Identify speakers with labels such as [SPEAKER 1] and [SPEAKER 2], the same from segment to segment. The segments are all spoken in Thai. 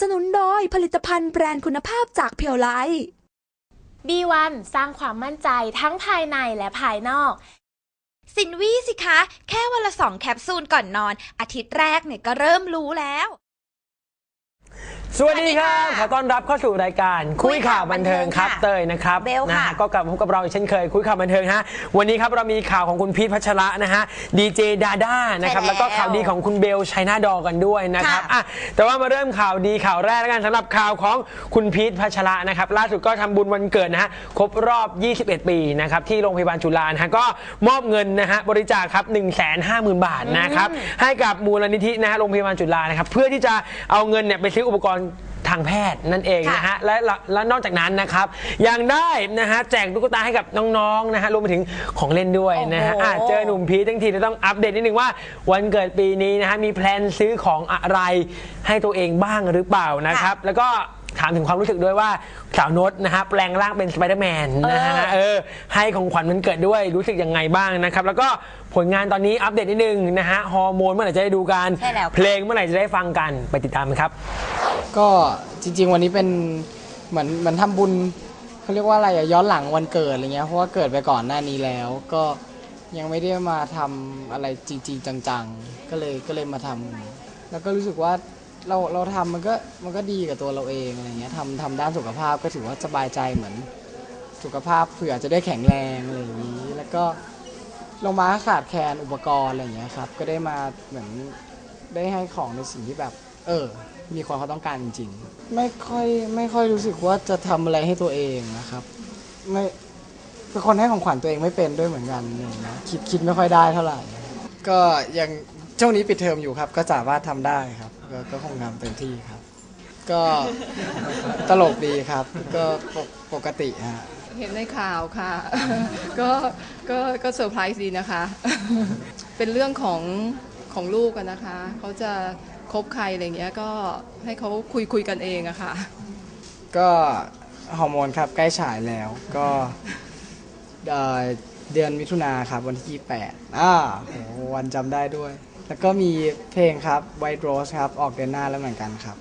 [SPEAKER 1] สนุนโดยผลิตภัณฑ์แบรนด์คุณภาพจากเพียวไล
[SPEAKER 2] B1 สร้างความมั่นใจทั้งภายในและภายนอก
[SPEAKER 3] สินวี่สิคะ แค่วันละสองแคปซูลก่อนนอน อาทิตย์แรกเนี่ยก็เริ่มรู้แล้ว
[SPEAKER 4] สวัสดีครับ
[SPEAKER 3] สวัสดีค่ะ
[SPEAKER 4] ขอต้อนรับเข้าสู่รายการคุยข่าวบันเทิงครับ
[SPEAKER 3] คุยข่าวบันเทิงค่ะ
[SPEAKER 4] เตยนะครับ
[SPEAKER 3] เบลค่ะ
[SPEAKER 4] นะฮะก็กลับมาพบกับเราอีกเช่นเคยคุยข่าวบันเทิงฮะ วันนี้ครับเรามีข่าวของคุณพีทพัชระนะฮะ ดีเจดาด้านะครับ
[SPEAKER 3] ใช่แล้ว
[SPEAKER 4] แล้วก็ข่าวดีของคุณเบลชัยนาดอกันด้วยนะครับ
[SPEAKER 3] ค่ะ
[SPEAKER 4] อะแต่ว่ามาเริ่มข่าวดีข่าวแรกแล้วกันสำหรับข่าวของคุณพีทพัชระนะครับ ล่าสุดก็ทำบุญวันเกิดนะฮะ ครบรอบ 21 ปีนะครับที่โรงพยาบาลจุฬานะฮะ ก็มอบเงินนะฮะบริจาคครับ 1 5 0 0 0 0 บาทนะครับ ให้กับมูลนิธินะฮะโรงพยาบาลจุฬานะครับ เพื่อที่จะเอาเงินเนี่ยไปซื้ออุปกรณ์ ทางแพทย์นั่นเองนะฮะและและและนอกจากนั้นนะครับ ยังได้นะฮะแจกตุ๊กตาให้กับน้องๆนะฮะรวมไปถึงของเล่นด้วยนะฮะ
[SPEAKER 3] โอ้โห
[SPEAKER 4] อะเจอหนุ่มพีททั้งทีจะต้องอัปเดตนิดนึงว่า วันเกิดปีนี้นะฮะมีแพลนซื้อของอะไรให้ตัวเองบ้างหรือเปล่านะครับ แล้วก็ ถามถึงความรู้สึกด้วยว่าสาวนดนะฮะแปลงร่างเป็นสไปเดอร์แมนนะฮะเออให้ของขวัญวันเกิดด้วยรู้สึกยังไงบ้างนะครับ แล้วก็ผลงานตอนนี้อัปเดตนิดนึงนะฮะฮอร์โมนเมื่อไหร่จะได้ดูกัน
[SPEAKER 3] ใช่แล้วค่ะ
[SPEAKER 4] เพลงเมื่อไหร่จะได้ฟังกันไปติดตามกันครับ
[SPEAKER 5] ก็จริง ๆ วันนี้เป็นเหมือนเหมือนทำบุญเขาเรียกว่าอะไรอะย้อนหลังวันเกิดอะไรเงี้ยเพราะว่าเกิดไปก่อนหน้านี้แล้ว ก็ยังไม่ได้มาทำอะไรจริง ๆ จัง ๆ ก็เลยก็เลยมาทำแล้วก็รู้สึกว่า เราเราทำมันก็มันก็ดีกับตัวเราเองอะไรเงี้ยทำทำด้านสุขภาพก็ถือว่าสบายใจเหมือน สุขภาพเผื่อจะได้แข็งแรงอะไรอย่างนี้ แล้วก็ลงมาขาดแคลนอุปกรณ์อะไรเงี้ยครับ ก็ได้มาเหมือนได้ให้ของในสิ่งที่แบบ เออ มีคนเขาต้องการจริง ๆ ไม่ค่อยไม่ค่อยรู้สึกว่าจะทำอะไรให้ตัวเองนะครับ ไม่เป็นคนให้ของขวัญตัวเองไม่เป็นด้วยเหมือนกันเนี่ยนะคิดคิดไม่ค่อยได้เท่าไหร่ ก็ยัง ช่วงนี้ปิดเทอมอยู่ครับ ก็สามารถทำได้ครับก็ก็คงทำเต็มที่ครับ ก็ตลกดีครับ ก็ปกปกติฮะ
[SPEAKER 6] เห็นในข่าวค่ะ ก็ก็ก็เซอร์ไพรส์ดีนะคะ เป็นเรื่องของของลูกกันนะคะ เขาจะคบใครอะไรเงี้ยก็ให้เขาคุยคุยกันเองอะค่ะ
[SPEAKER 5] ก็ฮอร์โมนครับใกล้ฉายแล้วก็เอ่อเดือนมิถุนาครับวันที่ 28อ่าโหวันจำได้ด้วย แล้วก็มีเพลงครับ White Rose ครับ ออกเดือนหน้าแล้วเหมือนกันครับ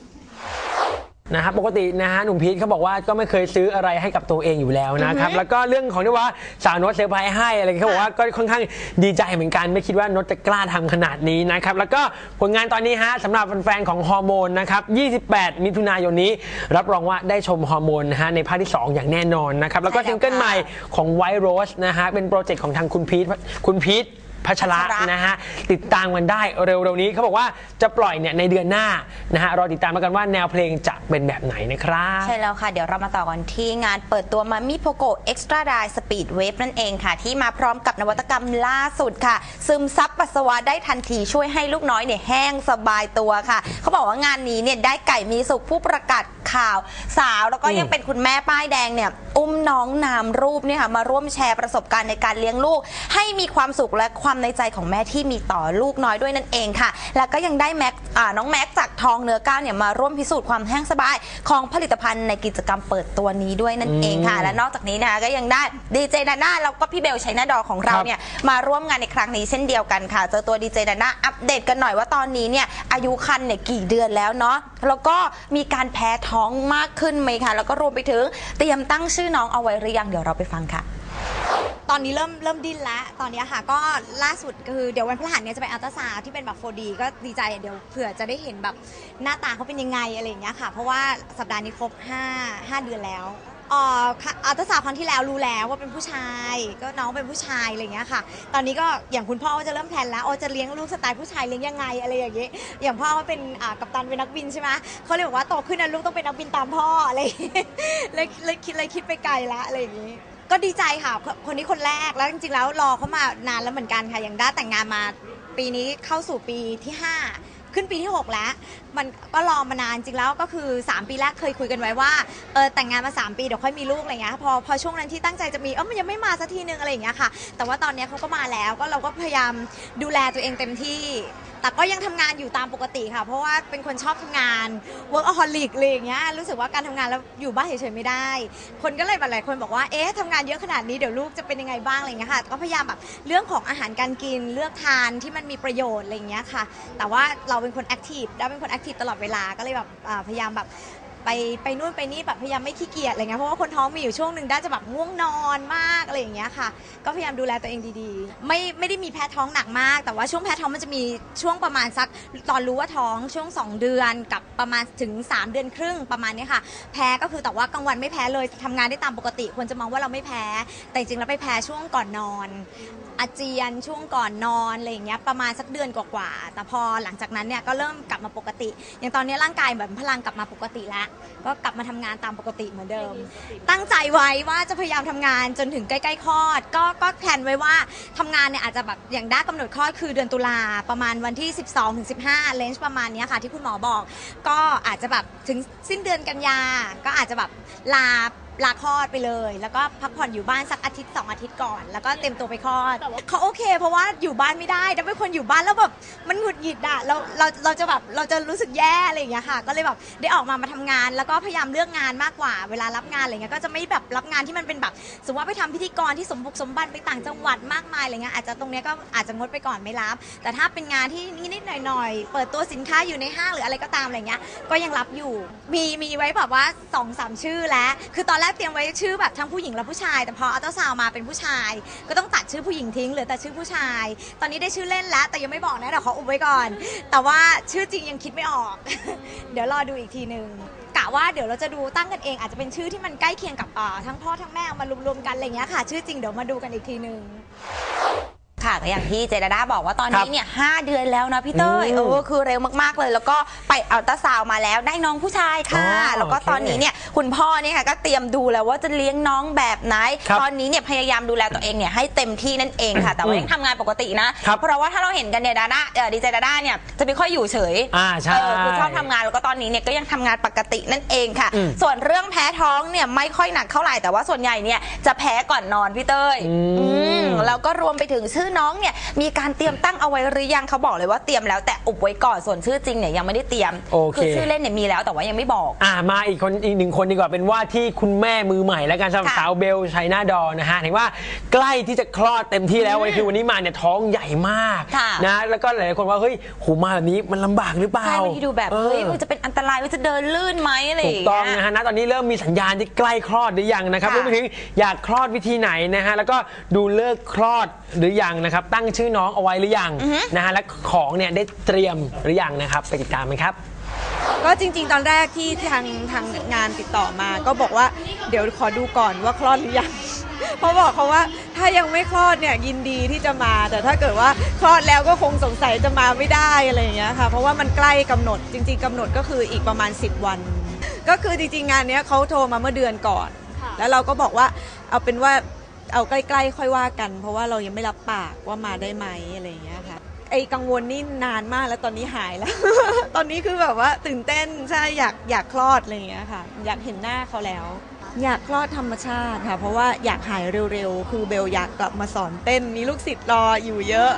[SPEAKER 4] นะครับปกตินะฮะหนุ่มพีทเขาบอกว่าก็ไม่เคยซื้ออะไรให้กับตัวเองอยู่แล้วนะครับแล้วก็เรื่องของที่ว่าสาวโนตเซอร์ไพรส์ให้อะไรเขาบอกว่าก็ค่อนข้างดีใจเหมือนกัน ไม่คิดว่าโนตจะกล้าทำขนาดนี้นะครับแล้วก็ผลงานตอนนี้ฮะสำหรับแฟนๆของฮอร์โมนนะครับ 28 มิถุนายนนี้ รับรองว่าได้ชมฮอร์โมนนะฮะในภาคที่ 2 อย่างแน่นอนนะครับแล้วก็
[SPEAKER 3] ใช่แล้ว
[SPEAKER 4] ซิงเกิล
[SPEAKER 3] ค่ะ
[SPEAKER 4] ใหม่ของ White Rose นะฮะเป็นโปรเจกต์ของทางคุณพีทคุณพีท พัชระ
[SPEAKER 3] พัชระ
[SPEAKER 4] นะฮะติดตามกันได้เร็วๆนี้เขาบอกว่าจะปล่อยเนี่ยในเดือนหน้านะฮะรอติดตามกันว่าแนวเพลงจะเป็นแบบไหนนะครับ
[SPEAKER 3] ใช่แล้วค่ะ เดี๋ยวเรามาต่อกันที่งานเปิดตัวมามิโพโกเอ็กซ์ตร้าไดสปีดเวฟนั่นเองค่ะ ที่มาพร้อมกับนวัตกรรมล่าสุดค่ะ ซึมซับปัสสาวะได้ทันทีช่วยให้ลูกน้อยเนี่ยแห้งสบายตัวค่ะ เขาบอกว่างานนี้เนี่ยได้ไก่มีสุขผู้ประกาศข่าว สาวแล้วก็ยังเป็นคุณแม่ป้ายแดงเนี่ยอุ้มน้องนามรูปเนี่ยค่ะมาร่วมแชร์ประสบการณ์ในการเลี้ยงลูก ให้มีความสุขและความในใจของแม่ที่มีต่อลูกน้อยด้วยนั่นเองค่ะ แล้วก็ยังได้แม็กอ่าน้องแม็กจากทองเนื้อก้าวเนี่ยมาร่วมพิสูจน์ความแห้งสบายของผลิตภัณฑ์ในกิจกรรมเปิดตัวนี้ด้วยนั่นเองค่ะ และนอกจากนี้นะคะก็ยังได้ดีเจนาน่าแล้วก็พี่เบลชัยนาดอของเรา
[SPEAKER 4] ครับ
[SPEAKER 3] เนี่ยมาร่วมงานในครั้งนี้เช่นเดียวกันค่ะ เจอตัวดีเจนาน่าอัปเดตกันหน่อยว่าตอนนี้เนี่ยอายุคันเนี่ยกี่เดือนแล้วเนาะแล้วก็มีการแพ้ท้องมากขึ้นไหมคะแล้วก็รวมไปถึงเตรียมตั้งชื่อน้องเอาไว้หรือยังเดี๋ยวเราไปฟังค่ะ
[SPEAKER 7] ต อนนี้เริ่มเริ่มดิ้นแล้วตอนนี้ค่ะก็ล่าสุดคือเดี๋ยววันพฤหัสเนี่ยจะไปอัลตราซาวด์ที่เป็นแบบ 4D ก็ดีใจเดี๋ยวเผื่อจะได้เห็นแบบหน้าตาเขาเป็นยังไงอะไรอย่างเงี้ยค่ะ เพราะว่าสัปดาห์นี้ครบ 5 5 เดือนแล้วเอ่อค่ะอัลตราซาวด์ครั้งที่แล้วรู้แล้วว่าเป็นผู้ชาย ก็น้องเป็นผู้ชายอะไรอย่างเงี้ยค่ะ ตอนนี้ก็อย่างคุณพ่อก็จะเริ่มแพลนแล้วโอจะเลี้ยงลูกสไตล์ผู้ชายเลี้ยงยังไงอะไรอย่างเงี้ยอย่างพ่อเขาเป็นอ่ากัปตันเป็นนักบินใช่ไหมเขาเลยบอกว่าโตขึ้นนะลูกต้องเป็นนักบินตามพ่ออะไรอย่างเงี้ยเลยเลยคิดเลยคิดไปไกลละอะไรอย่างเงี้ย ก็ดีใจค่ะคคนนี้คนแรกแล้วจริงๆแล้วรอเขามานานแล้วเหมือนกันค่ะอย่างด้าแต่งงานมาปีนี้เข้าสู่ปีที่ 5 ขึ้นปีที่ 6 แล้ว มันก็รอมานานจริงแล้วก็คือ 3 ปีแรกเคยคุยกันไว้ว่าเออแต่งงานมา 3 ปีเดี๋ยวค่อยมีลูกอะไรเงี้ยพอพอช่วงนั้นที่ตั้งใจจะมีเออมันยังไม่มาสักทีนึงอะไรอย่างเงี้ยค่ะ แต่ว่าตอนเนี้ยเขาก็มาแล้วก็เราก็พยายามดูแลตัวเองเต็มที่ แต่ก็ยังทำงานอยู่ตามปกติค่ะ เพราะว่าเป็นคนชอบทำงาน workaholic อะไรอย่างเงี้ยรู้สึกว่าการทำงานแล้วอยู่บ้านเฉยๆไม่ได้ คนก็เลยแบบหลายคนบอกว่าเอ๊ะทำงานเยอะขนาดนี้เดี๋ยวลูกจะเป็นยังไงบ้างอะไรอย่างเงี้ยค่ะก็พยายามแบบเรื่องของอาหารการกินเลือกทานที่มันมีประโยชน์อะไรอย่างเงี้ยค่ะ แต่ว่าเราเป็นคนแอคทีฟเราเป็นคนแอคทีฟตลอดเวลาก็เลยแบบอ่าพยายามแบบ ไปไปนู่นไปนี่แบบพยายามไม่ขี้เกียจอะไรเงี้ยเพราะว่าคนท้องมีอยู่ช่วงหนึ่งได้จะแบบง่วงนอนมากอะไรอย่างเงี้ยค่ะ ก็พยายามดูแลตัวเองดีๆ ไม่ไม่ได้มีแพ้ท้องหนักมาก แต่ว่าช่วงแพ้ท้องมันจะมีช่วงประมาณสักตอนรู้ว่าท้องช่วง 2 เดือนกับประมาณถึง 3 เดือนครึ่งประมาณนี้ค่ะ แพ้ก็คือแต่ว่ากลางวันไม่แพ้เลยทำงานได้ตามปกติควรจะมองว่าเราไม่แพ้ แต่จริงๆแล้วไปแพ้ช่วงก่อนนอน อาเจียนช่วงก่อนนอนอะไรอย่างเงี้ยประมาณสักเดือนกว่าๆแต่พอหลังจากนั้นเนี่ยก็เริ่มกลับมาปกติ อย่างตอนนี้ร่างกายแบบพลังกลับมาปกติแล้วก็กลับมาทำงานตามปกติเหมือนเดิม ตั้งใจไว้ว่าจะพยายามทำงานจนถึงใกล้ๆคลอด ก็ก็แพลนไว้ว่าทำงานเนี่ยอาจจะแบบอย่างได้กำหนดคลอดคือเดือนตุลาประมาณวันที่ 12ถึง15เลนจ์ประมาณเนี้ยค่ะที่คุณหมอบอก ก็อาจจะแบบถึงสิ้นเดือนกันยาก็อาจจะแบบลา ลาคลอดไปเลย แล้วก็พักผ่อนอยู่บ้านสักอาทิตย์สองอาทิตย์ก่อน แล้วก็เต็มตัวไปคลอดเขาโอเค เพราะว่าอยู่บ้านไม่ได้แต่เป็นคนอยู่บ้านแล้วแบบมันหงุดหงิดอะเราเราเราจะแบบเราจะรู้สึกแย่อะไรอย่างเงี้ยค่ะ ก็เลยแบบได้ออกมามาทำงาน แล้วก็พยายามเลือกงานมากกว่า เวลารับงานอะไรเงี้ยก็จะไม่แบบรับงานที่มันเป็นแบบสมมติว่าไปทำพิธีกรที่สมบุกสมบันไปต่างจังหวัดมากมายอะไรเงี้ยอาจจะตรงเนี้ยก็อาจจะงดไปก่อนไม่รับ แต่ถ้าเป็นงานที่นิดๆหน่อยๆเปิดตัวสินค้าอยู่ในห้างหรืออะไรก็ตามอะไรเงี้ยก็ยังรับอยู่ มีมีไว้แบบว่าสองสามชื่อแล้วคือตอนแรกเตรียมไว้ชื่อแบบทั้งผู้หญิงและผู้ชาย แต่พออัลตราซาวมาเป็นผู้ชาย ก็ต้องตัดชื่อผู้หญิงทิ้งเหลือแต่ชื่อผู้ชาย ตอนนี้ได้ชื่อเล่นแล้ว แต่ยังไม่บอกนะเดี๋ยวขออุบไว้ก่อน แต่ว่าชื่อจริงยังคิดไม่ออก เดี๋ยวรอดูอีกทีหนึ่งกะว่าเดี๋ยวเราจะดูตั้งกันเองอาจจะเป็นชื่อที่มันใกล้เคียงกับทั้งพ่อทั้งแม่เอามารวมๆกันอะไรเงี้ยค่ะ ชื่อจริงเดี๋ยวมาดูกันอีกทีหนึ่ง
[SPEAKER 3] ค่ะก็อย่างที่เจดาด้าบอกว่าตอน
[SPEAKER 4] ครั
[SPEAKER 3] นี้
[SPEAKER 4] บ
[SPEAKER 3] เนี่ยหเดือนแล้วนะพี่เต้ย
[SPEAKER 4] อืม
[SPEAKER 3] เออคือเร็วมากๆเลย แล้วก็ไปอัลตราซาวน์มาแล้วได้น้องผู้ชายค่ะ
[SPEAKER 4] อ๋อ
[SPEAKER 3] แล้วก็
[SPEAKER 4] โอเค
[SPEAKER 3] ตอนนี้เนี่ยคุณพ่อเนี่ยค่ะก็เตรียมดูแล้วว่าจะเลี้ยงน้องแบบไหน
[SPEAKER 4] ครับ
[SPEAKER 3] ตอนนี้เนี่ยพยายามดูแลตัวเองเนี่ยให้เต็มที่นั่นเองค่ะ แต่ว่ายังทำงานปกตินะ
[SPEAKER 4] ครับ
[SPEAKER 3] เพราะว่าถ้าเราเห็นกันเนี่ยดาด้าเอ่อดีเจดาด้าเนี่ยจะไม่ค่อยอยู่เฉย
[SPEAKER 4] อ่าใช่
[SPEAKER 3] เออคือชอบทำงานแล้วก็ตอนนี้เนี่ยก็ยังทำงานปกตินั่นเองค่ะ
[SPEAKER 4] อืม
[SPEAKER 3] ส่วนเรื่องแพ้ท้องเนี่ยไม่ค่อยหนักเท่าไหร่แต่ว่าส่วนใหญ่เนี่ยจะแพ้ก่อนนอนพี่เต้ย
[SPEAKER 4] อืม
[SPEAKER 3] อืม แล้วก็รวมไปถึงชื่อน้องเนี่ยมีการเตรียมตั้งเอาไว้หรือยังเขาบอกเลยว่าเตรียมแล้วแต่อุบไว้ก่อนส่วนชื่อจริงเนี่ยยังไม่ได้เตรียม
[SPEAKER 4] โอเค
[SPEAKER 3] คือชื่อเล่นเนี่ยมีแล้วแต่ว่ายังไม่บอก
[SPEAKER 4] อ่ามาอีกคนอีกหนึ่งคนดีกว่าเป็นว่าที่คุณแม่มือใหม่แล้วกันสำหรับ
[SPEAKER 3] ค่ะ
[SPEAKER 4] สาวเบลชัยนาดอนะฮะเห็นว่าใกล้ที่จะคลอดเต็มที่แล้ววันนี้คือวันนี้มาเนี่ยท้องใหญ่มาก
[SPEAKER 3] ค่ะ
[SPEAKER 4] นะแล้วก็หลายๆคนว่าเฮ้ยโหมาแบบนี้มันลำบากหรือเปล่า
[SPEAKER 3] ใช่บางทีดูแบบ
[SPEAKER 4] ออ
[SPEAKER 3] เฮ้ยมันจะเป็นอันตรายว่าจะเดินลื่นไหมอะไรอ
[SPEAKER 4] ถู
[SPEAKER 3] ย่ากง
[SPEAKER 4] ต้อง
[SPEAKER 3] เงี้ย
[SPEAKER 4] นะฮะณตอนนี้เริ่มมีสัญญาณที่ใกล้คลอดหรือยังนะครับ
[SPEAKER 3] ค่ะ
[SPEAKER 4] รวมไปถึงอยากคลอดวิธีไหนนะฮะ แล้วก็ดูเลิกคลอดหรือยังนะครับ ตั้งชื่อน้องเอาไว้หรือยังนะฮะและของเนี่ยได้เตรียมหรือยังนะครับ ไปติดตามกันครับ
[SPEAKER 8] ก็จริง ๆ ตอนแรกที่ทางทางงานติดต่อมา ก็บอกว่าเดี๋ยวขอดูก่อนว่าคลอดหรือยัง เพราะบอกเขาว่าถ้ายังไม่คลอดเนี่ยยินดีที่จะมา แต่ถ้าเกิดว่าคลอดแล้วก็คงสงสัยจะมาไม่ได้อะไรอย่างเงี้ยค่ะ เพราะว่ามันใกล้กำหนดจริง ๆกำหนดก็คืออีกประมาณ 10 วัน ก็คือจริงๆงานเนี้ยเขาโทรมาเมื่อเดือนก่อน แล้วเราก็บอกว่าเอาเป็นว่า เอาใกล้ๆค่อยว่ากัน เพราะว่าเรายังไม่รับปากว่ามาได้ไหมอะไรอย่างเงี้ยค่ะไอ้กังวลนี่นานมากแล้วตอนนี้หายแล้ว ตอนนี้คือแบบว่าตื่นเต้นใช่อยากอยากคลอดอะไรอย่างเงี้ยค่ะ อยากเห็นหน้าเขาแล้ว อยากคลอดธรรมชาติค่ะ เพราะว่าอยากหายเร็วๆ คือเบลอยากกลับมาสอนเต้นมีลูกศิษย์รออยู่เยอะ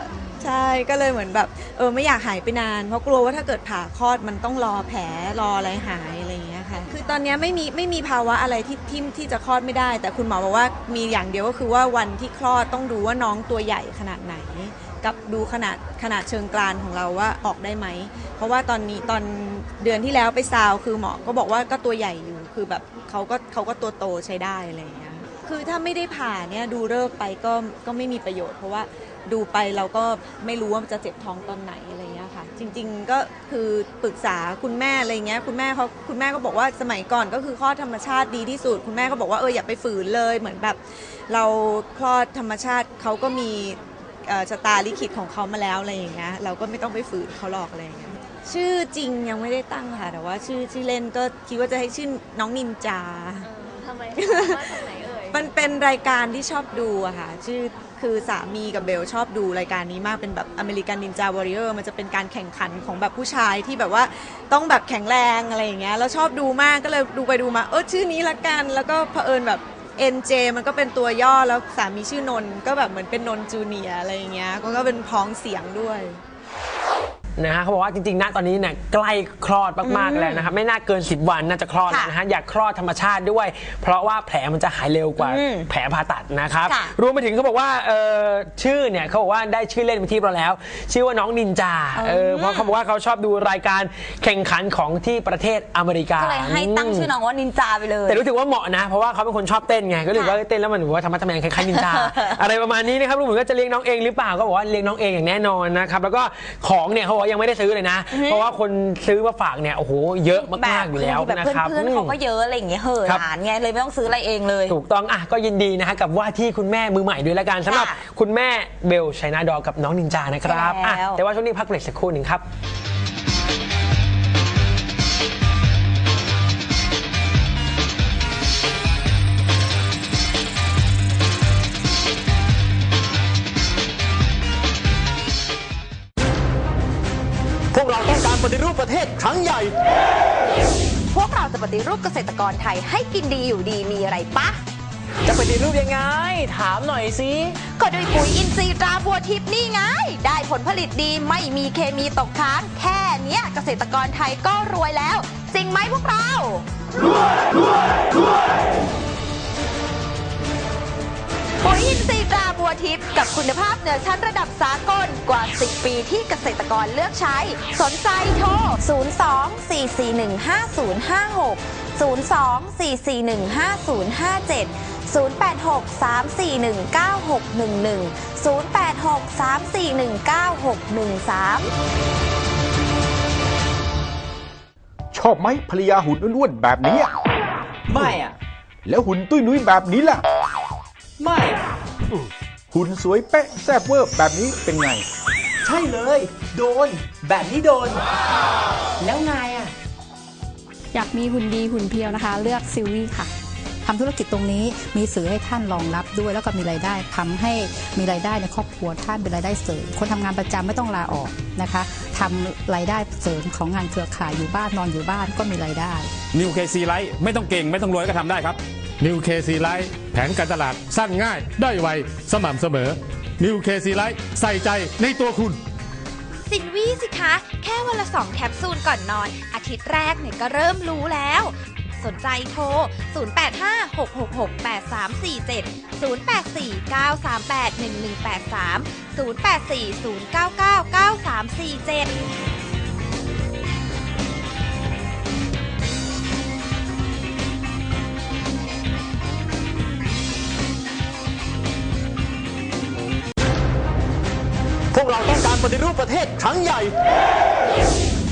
[SPEAKER 8] ใช่ก็เลยเหมือนแบบเออไม่อยากหายไปนาน เพราะกลัวว่าถ้าเกิดผ่าคลอดมันต้องรอแผลรออะไรหายอะไรอย่างเงี้ยค่ะ คือตอนเนี้ยไม่มีไม่มีภาวะอะไรที่ที่ที่จะคลอดไม่ได้ แต่คุณหมอบอกว่ามีอย่างเดียวก็คือว่าวันที่คลอดต้องดูว่าน้องตัวใหญ่ขนาดไหน กับดูขนาดขนาดเชิงกรานของเราว่าออกได้ไหม เพราะว่าตอนนี้ตอนเดือนที่แล้วไปซาวคือหมอก็บอกว่าก็ตัวใหญ่อยู่คือแบบเขาก็เขาก็ตัวโตใช้ได้อะไรอย่างเงี้ยคือถ้าไม่ได้ผ่าเนี่ยดูเลิกไปก็ก็ไม่มีประโยชน์เพราะว่า ดูไปเราก็ไม่รู้ว่าจะเจ็บท้องตอนไหนอะไรอย่างเงี้ยค่ะ จริง ๆก็คือปรึกษาคุณแม่อะไรเงี้ยคุณแม่เขาคุณแม่ก็บอกว่าสมัยก่อนก็คือคลอดธรรมชาติดีที่สุด คุณแม่ก็บอกว่าเอออย่าไปฝืนเลย เหมือนแบบ เราคลอดธรรมชาติเขาก็มีเอ่อชะตาลิขิตของเขามาแล้วอะไรอย่างเงี้ยเราก็ไม่ต้องไปฝืนเขาหรอกอะไรอย่างเงี้ยชื่อจริงยังไม่ได้ตั้งค่ะ แต่ว่าชื่อชื่อเล่นก็คิดว่าจะให้ชื่อน้องนินจา
[SPEAKER 2] ทำไมว่าตรงไหนเอ่ย
[SPEAKER 8] มันเป็นรายการที่ชอบดูอะค่ะ ชื่อ คือสามีกับเบลชอบดูรายการนี้มากเป็นแบบอเมริกันนินจาวอริเออร์มันจะเป็นการแข่งขันของแบบผู้ชายที่แบบว่าต้องแบบแข็งแรงอะไรอย่างเงี้ยแล้วชอบดูมากก็เลยดูไปดูมาเออชื่อนี้ละกัน แล้วก็เผอิญแบบ NJ มันก็เป็นตัวย่อแล้วสามีชื่อนนก็แบบเหมือนเป็นนนจูเนียอะไรอย่างเงี้ยก็ก็เป็นพ้องเสียงด้วย
[SPEAKER 4] นะฮะเขาบอกว่าจริงๆณตอนนี้เนี่ยใกล้คลอดมากๆแล้วนะครับไม่น่าเกิน 10 วันน่าจะคลอดแล้วนะฮะอยากคลอดธรรมชาติด้วย เพราะว่าแผลมันจะหายเร็วกว่า
[SPEAKER 3] อืม
[SPEAKER 4] แผลผ่าตัดนะครับ
[SPEAKER 3] ค่ะ
[SPEAKER 4] รวมไปถึงเขาบอกว่าเอ่อชื่อเนี่ยเขาบอกว่าได้ชื่อเล่นเป็นที่เราแล้ว ชื่อว่าน้องนินจาเออเพราะเขาบอกว่าเขาชอบดูรายการแข่งขันของที่ประเทศอเมริกา
[SPEAKER 3] ก็เลยให้ตั้งชื่อน้องว่านินจาไปเลย
[SPEAKER 4] แต่รู้สึกว่าเหมาะนะ เพราะว่าเขาเป็นคนชอบเต้นไง ก็รู้สึกว่าเต้นแล้วมันแบบว่าธรรมะทะแมงคล้ายๆนินจา อะไรประมาณนี้นะครับลูกเหมือนก็จะเลี้ยงน้องเองหรือเปล่าก็บอกว่าเลี้ยงน้องเองอย่างแน่นอนนะครับแล้วก็ของเนี่ยเขาบอกว่ายังไม่ได้ซื้อเลยนะ เพราะว่าคนซื้อมาฝากเนี่ยโอ้โหเยอะมากๆอยู่แล้ว
[SPEAKER 3] แบบ
[SPEAKER 4] นะครับ
[SPEAKER 3] เพื่อนๆเขาก็เยอะอะไรอย่างเงี้ยเหอะ
[SPEAKER 4] ครับ
[SPEAKER 3] หลานไงเลยไม่ต้องซื้ออะไรเองเลย
[SPEAKER 4] ถูกต้องอะก็ยินดีนะฮะกับว่าที่คุณแม่มือใหม่ด้วยละกันสำหรับ
[SPEAKER 3] ค่ะ
[SPEAKER 4] คุณแม่เบลชัยนาดอกับน้องนินจานะครับ
[SPEAKER 3] ใช่แล้ว
[SPEAKER 4] อะแต่ว่าช่วงนี้พักเบรกสักครู่หนึ่งครับ
[SPEAKER 9] ฏิรูปประเทศครั้งใหญ่
[SPEAKER 3] พวกเราจะปฏิรูปเกษตรกรไทยให้กินดีอยู่ดีมีอะไรปะ
[SPEAKER 4] จะปฏิรูปยังไง ถามหน่อยสิ
[SPEAKER 3] ก็ด้วยปุ๋ยอินทรีย์ตราบัวทิพย์นี่ไง ได้ผลผลิตดีไม่มีเคมีตกค้าง แค่เนี้ยเกษตรกรไทยก็รวยแล้ว จริงไหมพวกเรา ปุ๋ยอินทรีย์ตราบัวทิพย์ กับคุณภาพเหนือชั้นระดับสากลกว่า 10 ปีที่เกษตรกรเลือกใช้ สนใจโทร 02 441 5056 02 441 5057 086 341 9611 086 341 9613
[SPEAKER 10] ชอบไหมภรรยาหุ่นอ้วนๆแบบนี้อะ
[SPEAKER 9] ไม่อะ
[SPEAKER 10] แล้วหุ่นตุ้ยนุ้ยแบบนี้ล่ะ
[SPEAKER 9] ไม่
[SPEAKER 10] หุ่นสวยเป๊ะแซ่บเวอร์แบบนี้เป็นไง
[SPEAKER 9] ใช่เลย โดน แบบนี้โดน แล้วนายอะ
[SPEAKER 11] อยากมีหุ่นดีหุ่นเพียวนะคะ เลือกซิลวี่ค่ะทำธุรกิจตรงนี้มีสื่อให้ท่านรองรับด้วย แล้วก็มีรายได้ทำให้มีรายได้ในครอบครัวท่านเป็นรายได้เสริมคนทำงานประจำไม่ต้องลาออกนะคะทำรายได้เสริมของงานเครือข่ายอยู่บ้านนอนอยู่บ้านก็มีรายได้
[SPEAKER 12] นิวเคซีไลท์ไม่ต้องเก่งไม่ต้องรวยก็ทำได้ครับนิวเคซีไลท์ แผนการตลาดสั้นง่าย ได้ไว สม่ำเสมอนิวเคซีไลท์ใส่ใจในตัวคุณ
[SPEAKER 7] สินวี่สิคะ แค่วันละสองแคปซูลก่อนนอน อาทิตย์แรกเนี่ยก็เริ่มรู้แล้ว สนใจโทร 0856668347
[SPEAKER 9] 0849381183 0840999347 ปฏิรูปประเทศครั้งใหญ่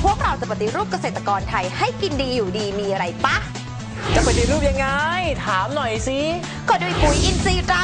[SPEAKER 3] พวกเราจะปฏิรูปเกษตรกรไทยให้กินดีอยู่ดีมีอะไรปะ
[SPEAKER 4] จะปฏิรูปยังไง ถามหน่อยสิ
[SPEAKER 3] ก็ด้วยปุ๋ยอินทรีย์ตรา